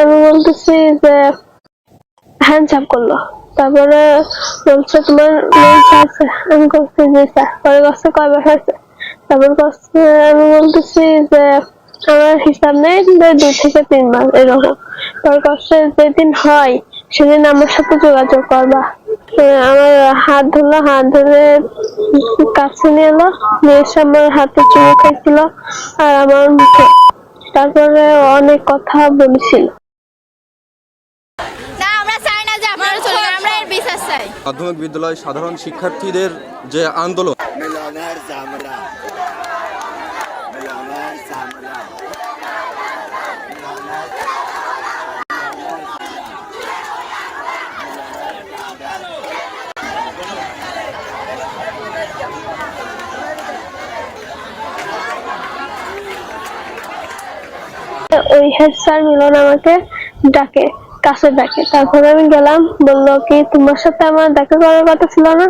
আমি বলতেছি যে হ্যান্ড চাপ করল। তারপরে বলছে, তোমার আছে। আমি করছি যে পরে কয়বার হয়েছে? তারপর কাছে আমি বলতেছি যে, আমার হিসাব নেই দুই থেকে তিন মাস, এরকম। পরে কাছে যেদিন হয়, সেদিন আমার সাথে যোগাযোগ করবা। আমার হাত ধরলো হাত ধরে কাছে নিয়ে এলো মেয়ের এসে আমার হাতে চুমু খাইছিল আর আমার মুখে। তারপরে অনেক কথা বলেছিল। মাধ্যমিক বিদ্যালয় সাধারণ শিক্ষার্থীদের যে আন্দোলন। ওই হেড স্যার মিলন আমাকে ডাকে, কাছে ডাকে। তারপরে আমি গেলাম, বলল কি, তোমার সাথে আমার দেখা করার কথা ছিল না?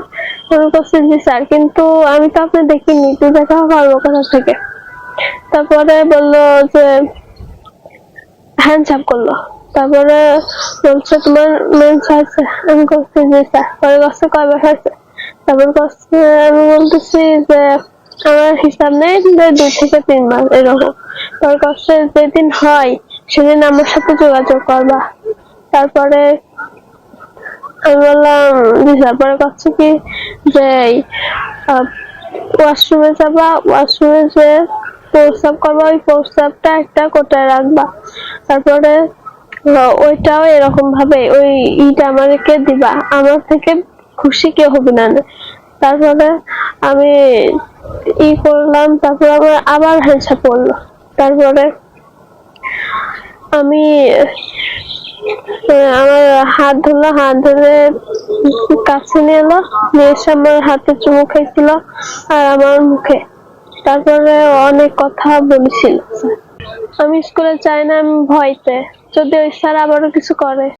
আমি বলছি, জি স্যার, কিন্তু আমি তো আপনি দেখিনি তো দেখা করব কোথা থেকে। তারপরে বলল যে, হ্যান্ড চাপ করল। তারপরে বলছে, তোমার মেন্স আছে আমি করছি জি স্যার। পরে কাছে কয়বার হয়েছে? তারপর কাছে আমি বলতেছি যে, আমার হিসাব নেই দুই থেকে তিন মাস, এরকম। কাছে যেদিন হয়, সেদিন আমার সাথে যোগাযোগ করবা। তারপরে আমি বললাম জি স্যার পরে কাছে কি যে ওয়াশরুমে যাবা? ওয়াশরুমে যে প্রস্রাব করবা, ওই প্রস্রাবটা একটা কোটায় রাখবা। তারপরে ওইটাও এরকম ভাবে, ওই ইটা আমাদেরকে দিবা। আমার থেকে খুশি কেউ হবে না। তারপরে আমি ই করলাম, তারপরে আমার আবার হ্যান্ডসা পড়ল তারপরে আমি আমার হাত ধরলো হাত ধরে কাছে নিয়ে এলো মেয়ের আমার হাতে চুমু খাইছিল আর আমার মুখে। তারপরে অনেক কথা বলেছিল। আমি স্কুলে চাই না, আমি ভয়তে। যদি ওই স্যার আবারও কিছু করে।